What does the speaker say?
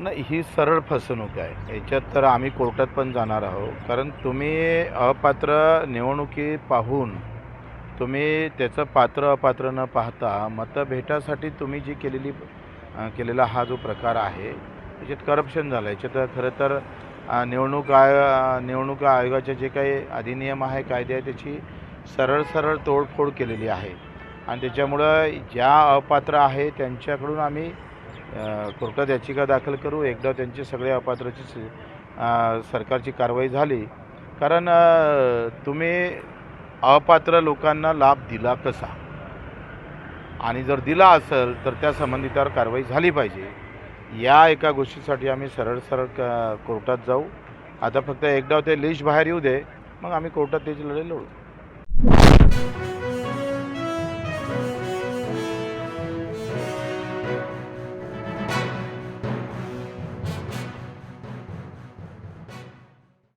नाही ही सरळ फसवणूक आहे. याच्यात तर आम्ही कोर्टात पण जाणार आहोत. कारण तुम्ही अपात्र निवडणुकी पाहून तुम्ही त्याचं पात्र अपात्र न पाहता मतभेटासाठी तुम्ही जी केलेली केलेला हा जो प्रकार आहे याच्यात करप्शन झालं याच्यात खरं तर निवडणूक आय निवडणूक आयोगाचे जे काही अधिनियम आहे कायदे आहे त्याची सरळ सरळ तोडफोड केलेली आहे. आणि त्याच्यामुळं ज्या अपात्र आहे त्यांच्याकडून आम्ही कोर्टात याचिका दाखल करू. एकदा त्यांची सगळ्या अपात्राची स- सरकारची कारवाई झाली. कारण तुम्ही अपात्र लोकांना लाभ दिला कसा? आणि जर दिला असेल तर त्या संबंधितावर कारवाई झाली पाहिजे. या एका गोष्टीसाठी आम्ही सरळ सरळ क कोर्टात जाऊ. आता फक्त एकदा ते लिस्ट बाहेर येऊ दे. मग आम्ही कोर्टात त्याची लढाई लढू.